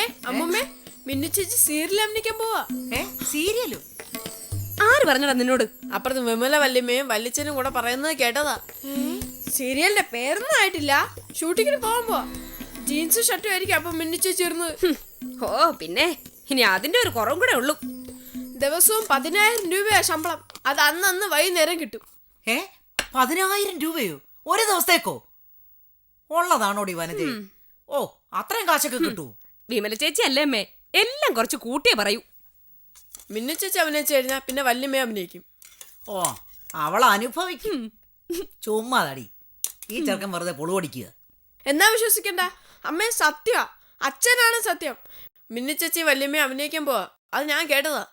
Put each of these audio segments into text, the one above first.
അമ്മേ അമ്മമ്മേ മിന്നു ചേച്ചി സീരിയൽ അഭിനയിക്കാൻ പോവാ. ഏ? സീരിയലോ? ആര് പറഞ്ഞടാ നിന്നോട്? അപ്പുറത്ത് വിമല വല്യമ്മയും വല്യച്ഛനും കൂടെ പറയുന്നത് കേട്ടതാ. സീരിയലിന്റെ പേരൊന്നും ആയിട്ടില്ല. ഷൂട്ടിങ്ങിന് പോകാൻ പോവാ. ജീൻസും ഷർട്ടും ആയിരിക്കും അപ്പൊ മിന്നു ചേച്ചി ഓ പിന്നെ ഇനി അതിന്റെ ഒരു കുറവും കൂടെ ഉള്ളൂ. ദിവസവും പതിനായിരം രൂപയാ ശമ്പളം. അത് അന്ന് അന്ന് വൈകുന്നേരം കിട്ടും. ഏ? പതിനായിരം രൂപയോ? ഒരു ദിവസത്തേക്കോ? ഉള്ളതാണോടി വനജ ഓ അത്രയും കാശൊക്കെ കിട്ടൂ വിമല ചേച്ചി അല്ലേ അമ്മേ? എല്ലാം കുറച്ച് കൂട്ടിയേ പറയൂ. മിന്നു ചേച്ചി അഭിനയിച്ചു കഴിഞ്ഞാൽ പിന്നെ വല്യമ്മ അഭിനയിക്കും. ഓ അവൾ അനുഭവിക്കും. ചുമ്മാതാടി. ഈ ചെറുക്കൻ വെറുതെ പൊളുപടിക്കുക എന്നാ വിശ്വസിക്കണ്ട? അമ്മേ സത്യ അച്ഛനാണ് സത്യം. മിന്നു ചേച്ചി വല്യമ്മ അഭിനയിക്കാൻ പോവാ. അത് ഞാൻ കേട്ടതാ.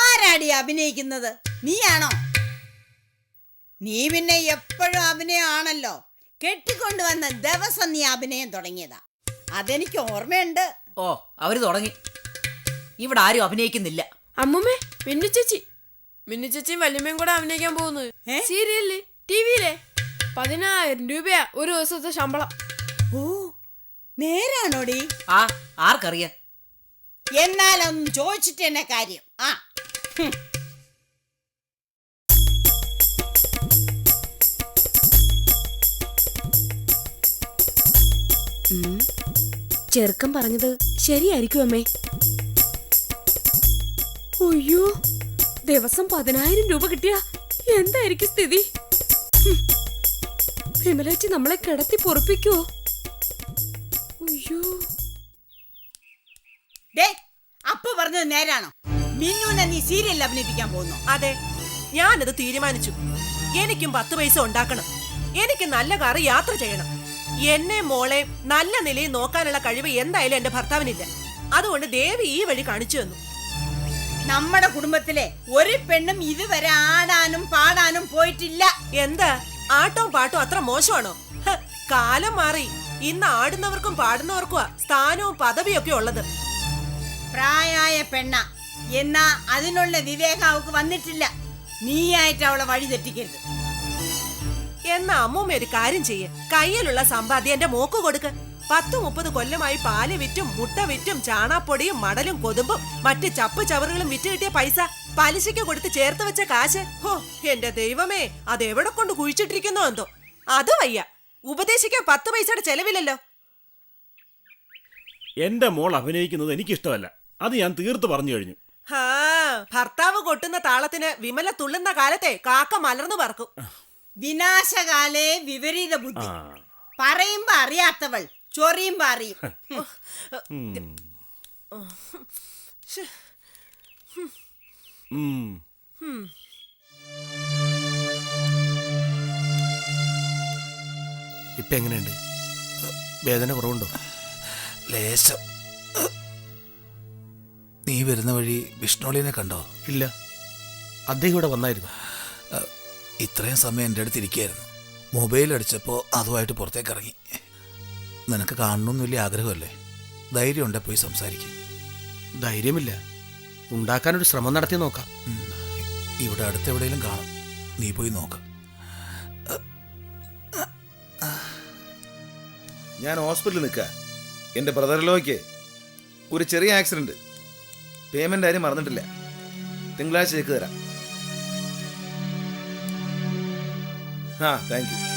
ആരാടി അഭിനയിക്കുന്നത്? നീയാണോ? നീ പിന്നെ എപ്പോഴും അഭിനയമാണല്ലോ കെട്ടിക്കൊണ്ടുവന്ന ദിവസം നീ അഭിനയം തുടങ്ങിയതാ. അതെനിക്ക് ഓർമ്മയുണ്ട്. ഓ അവർ തുടങ്ങി. ഇവിടെ ആരും അഭിനയിക്കുന്നില്ല. അമ്മുമ്മേ മിന്നു ചേച്ചി. മിന്നു ചേച്ചിയും വല്യമ്മയും കൂടെ അഭിനയിക്കാൻ പോകുന്നത് ഏ? സീരിയലിൽ ടിവിയിലെ. പതിനായിരം രൂപയാ ഒരു ദിവസത്തെ ശമ്പളം. ഓ നേരാണോടി? ആ ആർക്കറിയാം? എന്നാലൊന്നും ചോദിച്ചിട്ട് തന്നെ കാര്യം. ആ. ഹും. ചെറുക്കൻ പറഞ്ഞത് ശരിയായിരിക്കും അമ്മേ. അയ്യോ ദിവസം പതിനായിരം രൂപ കിട്ടിയ എന്തായിരിക്കും സ്ഥിതി. വിമലേച്ചി നമ്മളെ കിടത്തി പൊറപ്പിക്കുവോ അയ്യോ. അപ്പൊ അപ്പ പറഞ്ഞത് നേരാണോ? മിന്നുവിനെ നീ സീരിയലിൽ അഭിനയിപ്പിക്കാൻ പോകുന്നു? അതെ ഞാനത് തീരുമാനിച്ചു. എനിക്കും പത്ത് പൈസ ഉണ്ടാക്കണം. എനിക്ക് നല്ല കാറ് യാത്ര ചെയ്യണം. എന്നെ മോളെ നല്ല നിലയിൽ നോക്കാനുള്ള കഴിവ് എന്തായാലും എന്റെ ഭർത്താവിനില്ല. അതുകൊണ്ട് ദേവി ഈ വഴി കാണിച്ചു തന്നു. നമ്മുടെ കുടുംബത്തിലെ ഒരു പെണ്ണും ഇതുവരെ ആടാനും പാടാനും പോയിട്ടില്ല. എന്താ? ആട്ടവും പാട്ടും അത്ര മോശമാണോ? കാലം മാറി. ഇന്ന് ആടുന്നവർക്കും പാടുന്നവർക്കുമാ സ്ഥാനവും പദവിയൊക്കെ ഉള്ളത്. പ്രായായ പെണ്ണ എന്നാ അതിനുള്ള വിവേകം അവക്ക് വന്നിട്ടില്ല. നീയായിട്ട് അവളെ വഴി തെറ്റിക്കരുത്. എന്നാ അമ്മൂമ്മ ഒരു കാര്യം ചെയ്യ്. കയ്യിലുള്ള സമ്പാദ്യം എന്റെ മോക്ക് കൊടുക്ക്. പത്തു മുപ്പത് കൊല്ലമായി പാൽ വിറ്റും മുട്ട വിറ്റും ചാണാപ്പൊടിയും മടലും കൊതുമ്പും മറ്റ് ചപ്പ് ചവറുകളും വിറ്റ് കിട്ടിയ പൈസ പലിശയ്ക്ക് കൊടുത്ത് ചേർത്ത് വെച്ച കാശ്. ഹോ എന്റെ ദൈവമേ അത് എവിടെ കൊണ്ട് കുഴിച്ചിട്ടിരിക്കുന്നോ എന്തോ. അത് വയ്യ. ഉപദേശിക്കാൻ പത്ത് പൈസയുടെ ചെലവില്ലല്ലോ. എന്റെ മോൾ അഭിനയിക്കുന്നത് എനിക്ക് എനിക്കിഷ്ടമല്ല. അത് ഞാൻ തീർത്ത് പറഞ്ഞു കഴിഞ്ഞു. ഹാ ഭർത്താവ് കൊട്ടുന്ന താളത്തിന് വിമല തുള്ളുന്ന കാലത്തെ കാക്ക മലർന്നു പറക്കും. വിനാശകാലേ വിപരീത ബുദ്ധി. പറയുമ്പോ അറിയാത്തവൾ ചൊറിയുമ്പോ അറിയും. ഉം. ഉം. ഇപ്പൊ എങ്ങനെയുണ്ട്? വേദന കുറവുണ്ടോ? ലേശം. നീ വരുന്ന വഴി വിഷ്ണുളിനെ കണ്ടോ? ഇല്ല. അദ്ദേഹം ഇവിടെ വന്നായിരുന്നു. ഇത്രയും സമയം എന്റെ അടുത്ത് ഇരിക്കുകയായിരുന്നു. മൊബൈൽ അടിച്ചപ്പോൾ അതുമായിട്ട് പുറത്തേക്ക് ഇറങ്ങി. നിനക്ക് കാണണമെന്ന് വലിയ ആഗ്രഹമല്ലേ? ധൈര്യം ഉണ്ടെ പോയി സംസാരിക്കും. ധൈര്യമില്ല. ഉണ്ടാക്കാനൊരു ശ്രമം നടത്തി നോക്കാം. ഇവിടെ അടുത്തെവിടെയെങ്കിലും കാണും. നീ പോയി നോക്ക്. ഞാൻ ഹോസ്പിറ്റലിൽ നിൽക്കുക എന്റെ ബ്രദറിലോയ്ക്ക് ഒരു ചെറിയ ആക്സിഡന്റ്. പേയ്മെന്റ് ആരും മറന്നിട്ടില്ല. തിങ്കളാഴ്ച ചെക്ക് തരാം. ആ താങ്ക് യു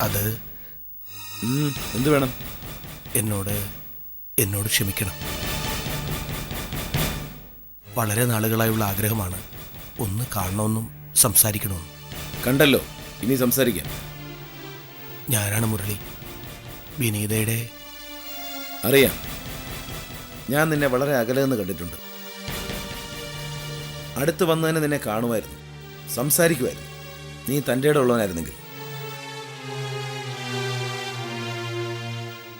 അത് ഉം, എന്ത് വേണം? എന്നോട് എന്നോട് ക്ഷമിക്കണം. വളരെ നാളുകളായുള്ള ആഗ്രഹമാണ്. ഒന്ന് കാണണമെന്നും സംസാരിക്കണമെന്നും. കണ്ടല്ലോ ഇനി സംസാരിക്കാം. ഞാനാണ് മുരളി. വിനീതയുടെ അറിയാം. ഞാൻ നിന്നെ വളരെ അകലെ നിന്ന് കണ്ടിട്ടുണ്ട്. അടുത്ത് വന്നതിന് നിന്നെ കാണുമായിരുന്നു. സംസാരിക്കുമായിരുന്നു. നീ തന്റെ ഉള്ളവനായിരുന്നെങ്കിൽ.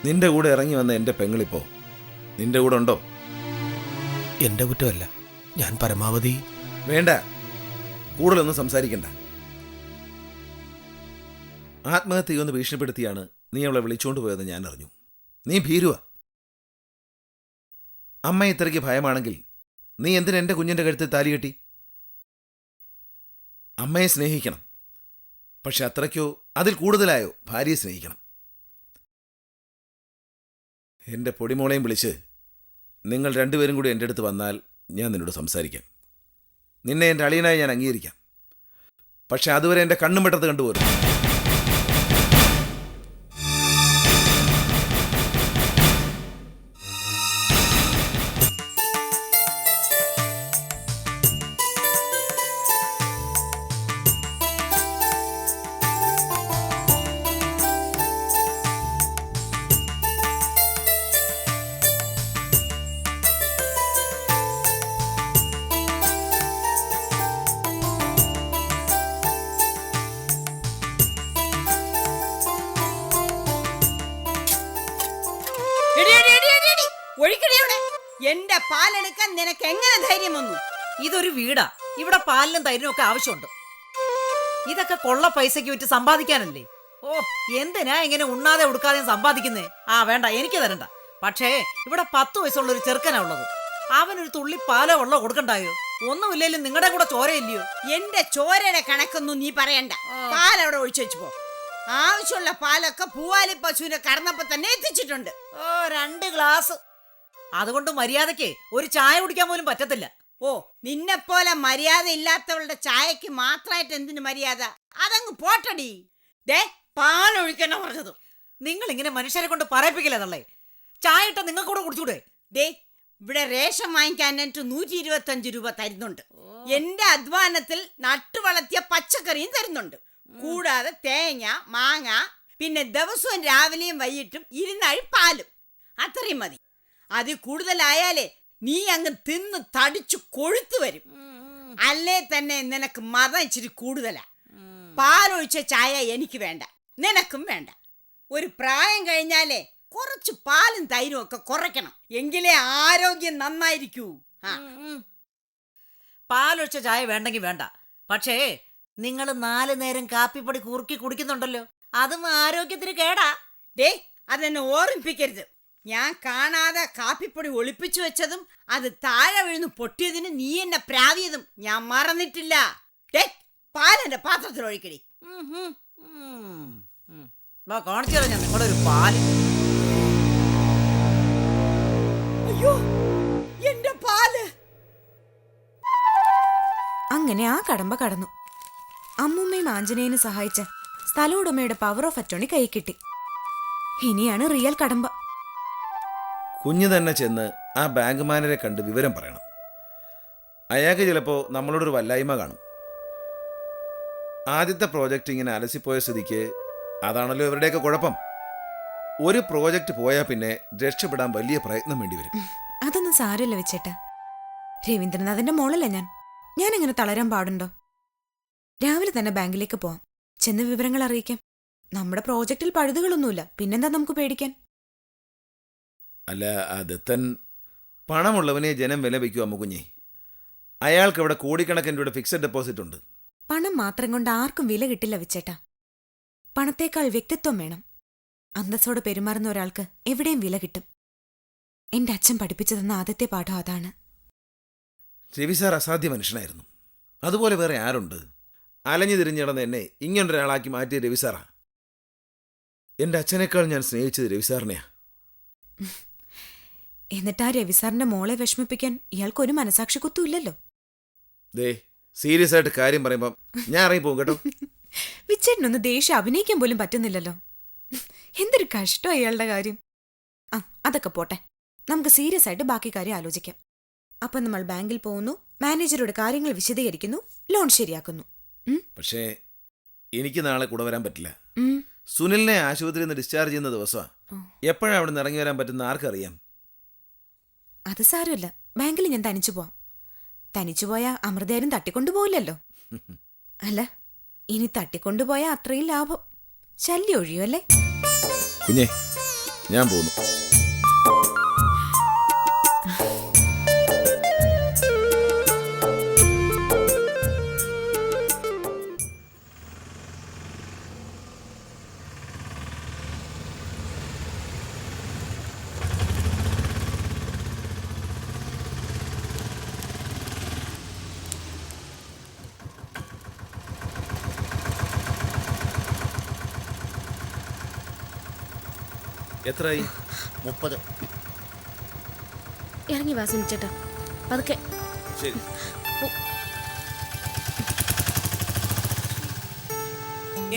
നിന്റെ കൂടെ ഇറങ്ങി വന്ന എന്റെ പെങ്ങളിപ്പോ നിന്റെ കൂടെ ഉണ്ടോ? എന്റെ കുറ്റമല്ല. ഞാൻ പരമാവധി വേണ്ട. കൂടുതലൊന്നും സംസാരിക്കണ്ട. ആത്മഹത്യ ഒന്ന് ഭീഷണിപ്പെടുത്തിയാണ് നീ അവളെ വിളിച്ചുകൊണ്ട് പോയതെന്ന് ഞാൻ അറിഞ്ഞു. നീ ഭീരുവാ. അമ്മ ഇത്രയ്ക്ക് ഭയമാണെങ്കിൽ നീ എന്തിനെ എന്റെ കുഞ്ഞിന്റെ കഴുത്തിൽ താലി കെട്ടി? അമ്മയെ സ്നേഹിക്കണം. പക്ഷെ അത്രയ്ക്കോ അതിൽ കൂടുതലായോ ഭാര്യയെ സ്നേഹിക്കണം. എന്റെ പൊടിമോളെയും വിളിച്ച് നിങ്ങൾ രണ്ടുപേരും കൂടി എന്റെ അടുത്ത് വന്നാൽ ഞാൻ നിന്നോട് സംസാരിക്കാം. നിന്നെ എന്റെ അളിയനായി ഞാൻ അംഗീകരിക്കാം. പക്ഷെ അതുവരെ എന്റെ കണ്ണും കണ്ടുപോരും പാലെടുക്കാൻ നിനക്ക് എങ്ങനെ ധൈര്യം വന്നു? ഇതൊരു വീടാ. ഇവിടെ പാലിനും തൈരിനും ഒക്കെ ആവശ്യമുണ്ട്. ഇതൊക്കെ കൊള്ള പൈസയ്ക്ക് വിറ്റ് സമ്പാദിക്കാനല്ലേ? ഓ എന്തിനാ ഇങ്ങനെ ഉണ്ണാതെ ഉടുക്കാതെ സമ്പാദിക്കുന്നേ? ആ വേണ്ട എനിക്ക് തരണ്ട. പക്ഷേ ഇവിടെ പത്ത് വയസ്സുള്ള ഒരു ചെറുക്കനാ ഉള്ളത്. അവനൊരു തുള്ളി പാലോ വെള്ളോ കൊടുക്കണ്ടായോ? ഒന്നുമില്ലേലും നിങ്ങളുടെ കൂടെ ചോരയില്ലയോ? എന്റെ ചോരയുടെ കണക്കൊന്നും നീ പറയണ്ട. പാൽ അവിടെ ഒഴിച്ചു വെച്ചു പോ. ആവശ്യമുള്ള പാലൊക്കെ പൂവാലി പശുവിനെ കറന്നപ്പോ തന്നെ എത്തിച്ചിട്ടുണ്ട്. ഓ രണ്ട് ഗ്ലാസ്. അതുകൊണ്ട് മര്യാദയ്ക്ക് ഒരു ചായ കുടിക്കാൻ പോലും പറ്റത്തില്ല. ഓ നിന്നെപ്പോലെ മര്യാദ ഇല്ലാത്തവളുടെ ചായക്ക് മാത്രമായിട്ട് എന്തിനു മര്യാദ? അതങ്ങ് പോട്ടടി. ദേ പാലൊഴിക്കണ പറഞ്ഞത്. നിങ്ങൾ ഇങ്ങനെ മനുഷ്യരെ കൊണ്ട് പറയിപ്പിക്കില്ല തള്ളേ? ചായ ഇട്ട നിങ്ങൾക്കൂടെ കുടിച്ചൂടെ? ദേ ഇവിടെ റേഷൻ വാങ്ങിക്കാനായിട്ട് നൂറ്റി ഇരുപത്തി അഞ്ച് രൂപ തരുന്നുണ്ട്. എന്റെ അധ്വാനത്തിൽ നട്ടു വളർത്തിയ പച്ചക്കറിയും തരുന്നുണ്ട്. കൂടാതെ തേങ്ങ മാങ്ങ പിന്നെ ദിവസവും രാവിലെയും വൈകിട്ടും ഇരുന്നാഴി പാലും. അത്രയും മതി. അതിൽ കൂടുതലായാലേ നീ അങ്ങ് തിന്ന് തടിച്ചു കൊഴുത്തു വരും. അല്ലേ തന്നെ നിനക്ക് മതം ഇച്ചിരി കൂടുതലാ. പാലൊഴിച്ച ചായ എനിക്ക് വേണ്ട നിനക്കും വേണ്ട. ഒരു പ്രായം കഴിഞ്ഞാലേ കുറച്ച് പാലും തൈരും ഒക്കെ കുറയ്ക്കണം. എങ്കിലേ ആരോഗ്യം നന്നായിരിക്കൂ. പാലൊഴിച്ച ചായ വേണ്ടെങ്കിൽ വേണ്ട. പക്ഷേ നിങ്ങൾ നാല് നേരം കാപ്പിപ്പൊടി കുറുക്കി കുടിക്കുന്നുണ്ടല്ലോ അതും ആരോഗ്യത്തിന് കേടാ. ഡേ അതെന്നെ ഓർമ്മിപ്പിക്കരുത്. ഞാൻ കാണാതെ കാപ്പിപ്പൊടി ഒളിപ്പിച്ചു വെച്ചതും അത് താഴെ വീഴുന്നു പൊട്ടിയതിന് നീ എന്നെ പ്രാവിയതും ഞാൻ മറന്നിട്ടില്ല. ദേ പാലെന്റെ പാത്രത്തിൽ ഒഴിക്കടി. കാണിച്ചു ഞാൻ നിങ്ങളുടെ ഒരു പാൽ. അയ്യോ എന്റെ പാൽ. അങ്ങനെ ആ കടമ്പ കടന്നു. അമ്മുമ്മയും ആഞ്ജനേയും സഹായിച്ച സ്ഥലോടമയുടെ പവർ ഓഫ് അറ്റോണി കൈ കിട്ടി. ഇനിയാണ് റിയൽ കടമ്പ. കുഞ്ഞ് തന്നെ ചെന്ന് ആ ബാങ്ക് മാനേജരെ കണ്ട് വിവരം പറയണം. അയാൾക്ക് ചിലപ്പോൾ നമ്മളോടൊരു വല്ലായ്മ കാണും. ആദ്യത്തെ പ്രോജക്റ്റ് ഇങ്ങനെ അലസിപ്പോയ സ്ഥിതിക്ക് അതാണല്ലോ ഇവരുടെയൊക്കെ കുഴപ്പം. ഒരു പ്രോജക്റ്റ് പോയാൽ പിന്നെ രക്ഷപ്പെടാൻ വലിയ പ്രയത്നം വേണ്ടി വരും. അതൊന്നും സാരമില്ല വെച്ചേട്ടാ. രവീന്ദ്രനാഥിന്റെ മോളല്ല ഞാൻ? ഞാൻ എങ്ങനെ തളരാൻ പാടുണ്ടോ? രാവിലെ തന്നെ ബാങ്കിലേക്ക് പോവാം. ചെന്ന് വിവരങ്ങൾ അറിയിക്കാം. നമ്മുടെ പ്രോജക്റ്റിൽ പഴുതുകളൊന്നുമില്ല. പിന്നെന്താ നമുക്ക് പേടിക്കാൻ? അല്ല ആ ദത്തൻ പണമുള്ളവനെ ജനം വില വയ്ക്കുക അമ്മുകുഞ്ഞേ അയാൾക്ക് ഇവിടെ കോടിക്കണക്കിന് രൂപയുടെ ഫിക്സഡ് ഡെപ്പോസിറ്റ് ഉണ്ട്. പണം മാത്രം കൊണ്ട് ആർക്കും വില കിട്ടില്ല വെച്ചേട്ടാ. പണത്തേക്കാൾ വ്യക്തിത്വം വേണം. അന്തസ്സോടെ പെരുമാറുന്ന ഒരാൾക്ക് എവിടെയും വില കിട്ടും. എന്റെ അച്ഛൻ പഠിപ്പിച്ചു തന്ന ആദ്യത്തെ പാഠം അതാണ്. രവി സാർ അസാധ്യ മനുഷ്യനായിരുന്നു. അതുപോലെ വേറെ ആരുണ്ട്? അലഞ്ഞു തിരിഞ്ഞിടന്ന് എന്നെ ഇങ്ങനൊരാളാക്കി മാറ്റിയ രവി സാറാ. എന്റെ അച്ഛനേക്കാൾ ഞാൻ സ്നേഹിച്ചത് രവി സാറിനെയാ. എന്നിട്ട് ആ രവിസാറിന്റെ മോളെ വിഷമിപ്പിക്കാൻ ഇയാൾക്കൊരു മനസാക്ഷി കുത്തുമില്ലല്ലോ ദേ സീരിയസ് ആയിട്ട് കാര്യം പറയുമ്പം ഞാൻ ഇറങ്ങിപ്പോകും കേട്ടോ. വിച്ചേട്ടനൊന്ന് ദേഷ്യം അഭിനയിക്കാൻ പോലും പറ്റുന്നില്ലല്ലോ. എന്തൊരു കഷ്ടം അയാളുടെ കാര്യം. ആ അതൊക്കെ പോട്ടെ. നമുക്ക് സീരിയസ് ആയിട്ട് ബാക്കി കാര്യം ആലോചിക്കാം. അപ്പൊ നമ്മൾ ബാങ്കിൽ പോകുന്നു. മാനേജറോട് കാര്യങ്ങൾ വിശദീകരിക്കുന്നു. ലോൺ ശരിയാക്കുന്നു. പക്ഷേ എനിക്ക് നാളെ കൂടെ വരാൻ പറ്റില്ല. സുനിലിനെ ആശുപത്രിയിൽ നിന്ന് ഡിസ്ചാർജ് ചെയ്യുന്ന ദിവസമാണ്. എപ്പോഴാണ് അവിടെ നിന്ന് ഇറങ്ങി വരാൻ പറ്റുന്ന ആർക്കറിയാം? അത് സാരമില്ല. ബാങ്കിൽ ഞാൻ തനിച്ചു പോവാം. തനിച്ചു പോയാ അമൃതയാരും തട്ടിക്കൊണ്ടുപോകില്ലല്ലോ അല്ല ഇനി തട്ടിക്കൊണ്ടുപോയാൽ അത്രയും ലാഭം. ശല്യം ഒഴിയുമല്ലേ ഞാൻ പോന്നു. എത്രയായി? മുപ്പത്. ഇറങ്ങി വാ സുനിച്ചേട്ടാ പതുക്കെ. ശരി.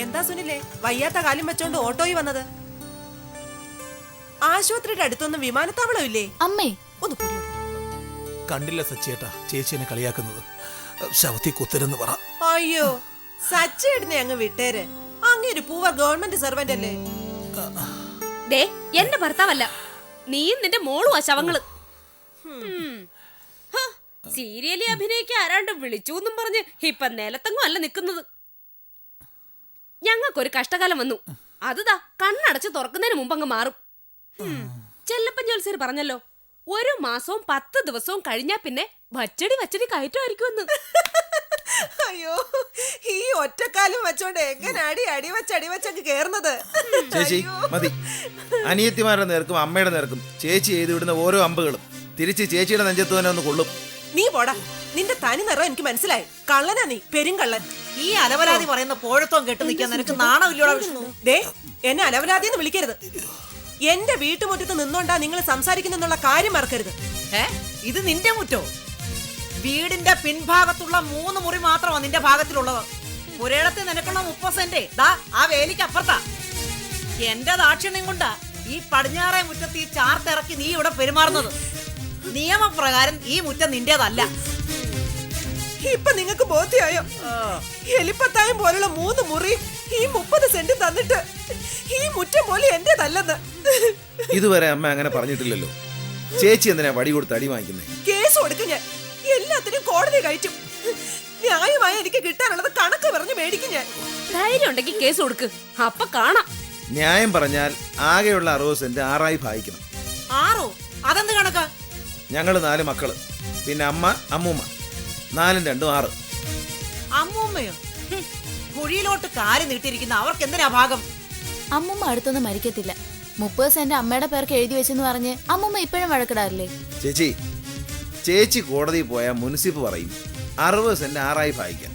എന്താ സുനിലേ? വയ്യാത്ത കാലം വെച്ചോണ്ട് ഓട്ടോയിൽ വന്നത്? ആശുപത്രിയുടെ അടുത്തൊന്നും വിമാനത്താവളം ഇല്ലേ? അമ്മേ. ഒന്ന് പൊടി കണ്ടില്ല സച്ചേട്ടാ ചേച്ചിയെ കളിയാക്കുന്നത്. ശവത്തി കുത്തരെന്ന് പറ. അയ്യോ സച്ചേടിനെ അങ്ങ് വിട്ടേര്. അങ്ങേര് പൂവ ഗവൺമെന്റ് സെർവന്റ് അല്ലേ? ദേ എന്റെ ഭർത്താവല്ല. നീയും നിന്റെ മോളും ആ ശവങ്ങൾ. സീരിയലി അഭിനയിക്കാൻ ആരാണ്ട് വിളിച്ചു എന്നും പറഞ്ഞ് ഇപ്പൊ നിലത്തെങ്ങും അല്ല നിക്കുന്നത് ഞങ്ങൾക്കൊരു കഷ്ടകാലം വന്നു. അതുതാ കണ്ണടച്ച് തുറക്കുന്നതിന് മുമ്പ് അങ്ങ് മാറും. ചെല്ലപ്പൻ ജോത്സ്യർ പറഞ്ഞല്ലോ ഒരു മാസവും പത്ത് ദിവസവും കഴിഞ്ഞാ പിന്നെ വച്ചടി വച്ചടി കയറ്റമായിരിക്കുമെന്ന് അയ്യോ ഈ ഒറ്റക്കാലം വെച്ചോണ്ട് എങ്ങനെ അടി അടി വെച്ച് അടി വെച്ചങ്ങ് കേറുന്നത്? ചേച്ചി. മതി. അനിയത്തിമാരുടെ നേർക്കും അമ്മയുടെ നേർക്കും ചേച്ചി ചെയ്തു വിടുന്ന ഓരോ അമ്പുകളും തിരിച്ച് ചേച്ചിയുടെ നെഞ്ചത്ത് തന്നെ ഒന്ന് കൊള്ളും. നീ പോടാ. നിന്റെ തനി നിറം എനിക്ക് മനസ്സിലായി. കള്ളനാ നീ പെരുങ്കള്ളൻ ഈ അലവലാതി പറയുന്ന പോഴത്വം കേട്ട് നിൽക്കാൻ നിനക്ക് നാണമില്ലോടാ വിഷ്ണു? ദേ എന്നെ അലവലാതിന്ന് വിളിക്കരുത്. എന്റെ വീട്ടുമുറ്റത്ത് നിന്നോണ്ടാ നിങ്ങൾ സംസാരിക്കുന്നെന്നുള്ള കാര്യം മറക്കരുത്. ഏ? ഇത് നിന്റെ മുറ്റോ? വീടിന്റെ പിൻഭാഗത്തുള്ള മൂന്ന് മുറി മാത്രമാണ് നിന്റെ ഭാഗത്തിലുള്ളത്. ഒരിടത്ത് നിനക്കുള്ള മുപ്പത് സെന്റ്. ദാ ആ വേലിക്ക് അപ്പുറത്താ. എന്റെ ദാക്ഷിണ്യം കൊണ്ടാ ഈ പടിഞ്ഞാറേ മുറ്റത്ത് ഈ ചാർത്തിറക്കി നീ ഇവിടെ പെരുമാറുന്നത്. നിയമപ്രകാരം ഈ മുറ്റം നിന്റേതല്ല. ഇപ്പൊ നിങ്ങക്ക് ബോധ്യായോ? എലിപ്പത്തായം പോലുള്ള മൂന്ന് മുറി ഈ മുപ്പത് സെന്റ് തന്നിട്ട് ഈ മുറ്റം പോലെ എന്റേതല്ലെന്ന്. ഇതുവരെ അമ്മ അങ്ങനെ പറഞ്ഞിട്ടില്ലല്ലോ. ചേച്ചി എന്തിനാ വടി കൊടുത്ത് അടി വാങ്ങിക്കുന്നേ? കേസ് കൊടുക്കും ഞാൻ. എല്ലാത്തിനും കോടതി കഴിച്ചു. ന്യായമായി എനിക്ക് കിട്ടാനുള്ളത് കണക്ക് പറഞ്ഞു മേടിക്കും ഞാൻ. ധൈര്യം ഉണ്ടെങ്കിൽ കേസ് കൊടുക്ക്. അപ്പൊ കാണാം. ന്യായം പറഞ്ഞാൽ ആകെയുള്ള അറുപത് സെന്റ് ആറായി ഭാഗിക്കണം. ആറോ? അതെന്ത് കണക്കാ? ഞങ്ങൾ നാല് മക്കൾ. പിന്നെ അമ്മ അമ്മൂമ്മ. നാലും രണ്ടും ആറ്. അമ്മൂമ്മയോ? ഹും, കുഴിയിലോട്ട് കാൽ നീട്ടിയിരിക്കുന്ന അവർക്ക് എന്തിനാ ഭാഗം? അമ്മുമ്മ അടുത്തൊന്നും മരിക്കത്തില്ല. മുപ്പത് സെന്റ് അമ്മയുടെ പേർക്ക് എഴുതി വെച്ചെന്ന് പറഞ്ഞ് അമ്മൂമ്മ ഇപ്പോഴും വഴക്കിടാറില്ലേ? ചേച്ചി ചേച്ചി കോടതിയിൽ പോയാൽ മുനിസിപ്പ് പറയും അറുപത് സെന്റ് ആറായി ഭാഗിക്കാം.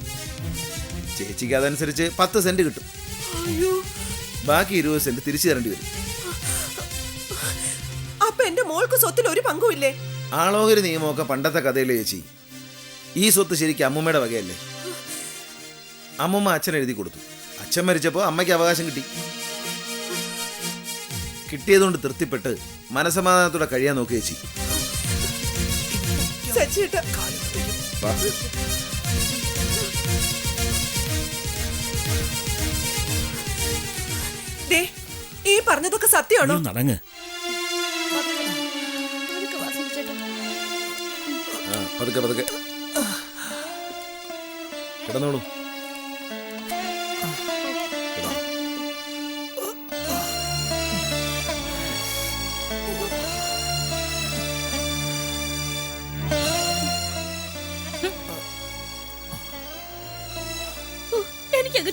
ചേച്ചിക്ക് അതനുസരിച്ച് പത്ത് സെന്റ് കിട്ടും. ബാക്കി ഇരുപത് സെന്റ് തിരിച്ചു തരേണ്ടി വരും. അപ്പൊ എന്റെ മോൾക്ക് സ്വത്തിൽ ഒരു പങ്കുമില്ലേ? ആളോഹരി നിയമമൊക്കെ പണ്ടത്തെ കഥയിലെ ചേച്ചി? ഈ സ്വത്ത് ശരിക്കും അമ്മൂമ്മയുടെ വകയല്ലേ? അമ്മൂമ്മ അച്ഛൻ എഴുതി കൊടുത്തു. അച്ഛൻ മരിച്ചപ്പോൾ അമ്മയ്ക്ക് അവകാശം കിട്ടി. കിട്ടിയതുകൊണ്ട് തൃപ്തിപ്പെട്ട് മനസമാധാനത്തോടെ കഴിയാൻ നോക്കി ചേച്ചി. സച്ചേട്ടാ ഈ പറഞ്ഞതൊക്കെ സത്യമാണോ? നടങ്ങ്. പതുക്കെ പതുക്കെ. കിടന്നോളൂ.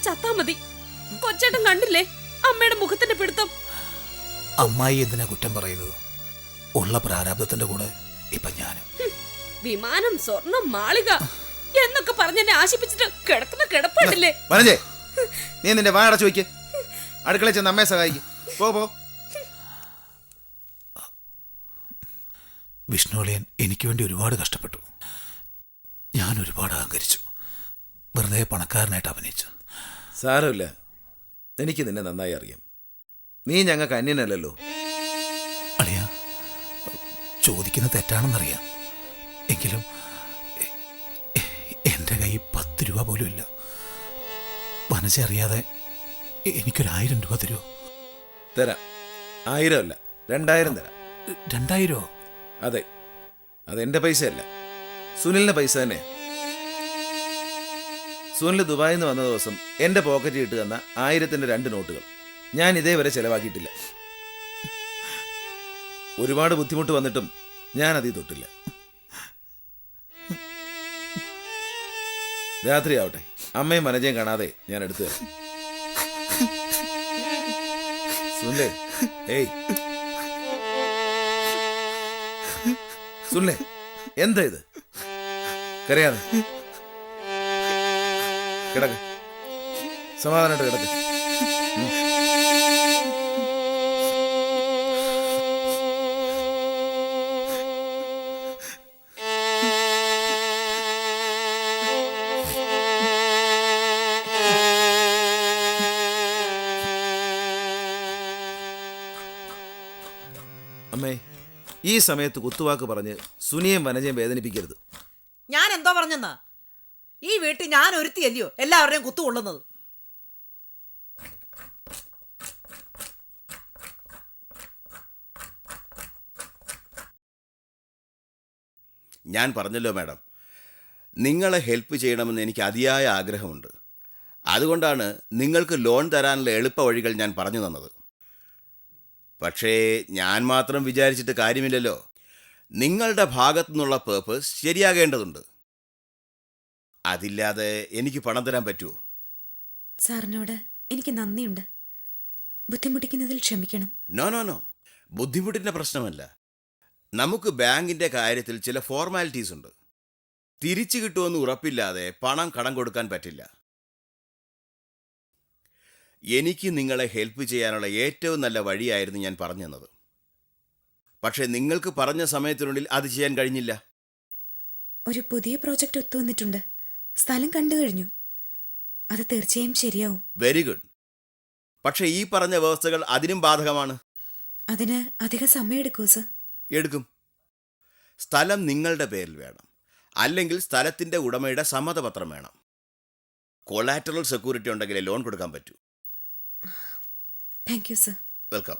ചത്താ മതി. കൊച്ചേട്ടൻ കണ്ടില്ലേ? അമ്മയുടെ മുഖത്തിന്റെ പിടുത്തം. അമ്മായി എന്തിനാ കുറ്റം പറയുന്നത്? ഉള്ള പ്രാരാബ്ദത്തിന്റെ കൂടെ ഇപ്പൊ ഞാനും. വിമാനം സ്വർണം മാളിക എന്നൊക്കെ പറഞ്ഞെന്നെ ആശിപ്പിച്ചിട്ട് കിടക്കുന്ന കിടപ്പുണ്ടല്ലേ? വനജേ നീ നിന്റെ വാ അടച്ചു വയ്ക്ക് അടുക്കളയിൽ ചെന്ന് അമ്മയെ സഹായിക്കും. പോ പോ. വിഷ്ണുളിയൻ എനിക്ക് വേണ്ടി ഒരുപാട് കഷ്ടപ്പെട്ടു. ഞാൻ ഒരുപാട് അഹങ്കരിച്ചു. വെറുതെ പണക്കാരനായിട്ട് അഭിനയിച്ചു. സാരമില്ല. എനിക്ക് നിന്നെ നന്നായി അറിയാം. നീ ഞങ്ങൾക്ക് അന്യനല്ലല്ലോ. അളിയ ചോദിക്കുന്ന തെറ്റാണെന്നറിയാം. എങ്കിലും എന്റെ കയ്യിൽ പത്ത് രൂപ പോലും ഇല്ല. മനസ്സറിയാതെ എനിക്കൊരായിരം രൂപ തരുമോ തരാം. ആയിരം അല്ല രണ്ടായിരം തരാം. രണ്ടായിരമോ അതെ അതെന്റെ പൈസ അല്ല സുനിലിന്റെ പൈസ തന്നെ സുനിൽ ദുബായിൽ നിന്ന് വന്ന ദിവസം എന്റെ പോക്കറ്റിൽ ഇട്ട് തന്ന ആയിരത്തിന്റെ രണ്ട് നോട്ടുകൾ ഞാൻ ഇതേവരെ ചിലവാക്കിയിട്ടില്ല. ഒരുപാട് ബുദ്ധിമുട്ട് വന്നിട്ടും ഞാൻ അതിൽ തൊട്ടില്ല. രാത്രിയാവട്ടെ അമ്മയും മനജയും കാണാതെ ഞാൻ എടുത്തു തരാം ഏയ്. സുനിലേ എന്താ ഇത്? കരയാതെ. കിടക്ക്. സമാധാനമായിട്ട് കിടക്ക്. ഈ സമയത്ത് കുത്തുവാക്ക് പറഞ്ഞ് സുനിയും വനജയും വേദനിപ്പിക്കരുത്. ഞാൻ എന്തോ പറഞ്ഞെന്നാ? ഈ വീട്ടിൽ ഞാൻ ഒരുത്തിയല്ലയോ എല്ലാവരുടെയും കുത്തുകൊള്ളുന്നത്? ഞാൻ പറഞ്ഞല്ലോ മാഡം. നിങ്ങളെ ഹെൽപ്പ് ചെയ്യണമെന്ന് എനിക്ക് അതിയായ ആഗ്രഹമുണ്ട്. അതുകൊണ്ടാണ് നിങ്ങൾക്ക് ലോൺ തരാനുള്ള എളുപ്പ വഴികൾ ഞാൻ പറഞ്ഞു തന്നത്. പക്ഷേ ഞാൻ മാത്രം വിചാരിച്ചിട്ട് കാര്യമില്ലല്ലോ. നിങ്ങളുടെ ഭാഗത്തു നിന്നുള്ള പേർപ്പസ് ശരിയാകേണ്ടതുണ്ട്. അതില്ലാതെ എനിക്ക് പണം തരാൻ പറ്റുമോ സാറിനോട് എനിക്ക് നന്ദിയുണ്ട്. ബുദ്ധിമുട്ടിക്കുന്നതിൽ ക്ഷമിക്കണം. നോ നോ നോ ബുദ്ധിമുട്ടിന്റെ പ്രശ്നമല്ല. നമുക്ക് ബാങ്കിന്റെ കാര്യത്തിൽ ചില ഫോർമാലിറ്റീസ് ഉണ്ട്. തിരിച്ചു കിട്ടുമെന്ന് ഉറപ്പില്ലാതെ പണം കടം കൊടുക്കാൻ പറ്റില്ല. എനിക്ക് നിങ്ങളെ ഹെൽപ്പ് ചെയ്യാനുള്ള ഏറ്റവും നല്ല വഴിയായിരുന്നു ഞാൻ പറഞ്ഞു തന്നത് പക്ഷേ നിങ്ങൾക്ക് പറഞ്ഞ സമയത്തിനുള്ളിൽ അത് ചെയ്യാൻ കഴിഞ്ഞില്ല. ഒരു പുതിയ പ്രോജക്റ്റ് ഒത്തുവന്നിട്ടുണ്ട്. സ്ഥലം കണ്ടു കഴിഞ്ഞു. അത് തീർച്ചയായും ശരിയാവും. വെരി ഗുഡ് പക്ഷേ ഈ പറഞ്ഞ വ്യവസ്ഥകൾ അതിനും ബാധകമാണ്. അതിന് അധിക സമയം എടുക്കൂ സർ? എടുക്കും. സ്ഥലം നിങ്ങളുടെ പേരിൽ വേണം. അല്ലെങ്കിൽ സ്ഥലത്തിന്റെ ഉടമയുടെ സമ്മതപത്രം വേണം. കൊളാറ്ററൽ സെക്യൂരിറ്റി ഉണ്ടെങ്കിലേ ലോൺ കൊടുക്കാൻ പറ്റൂ. Thank you sir welcome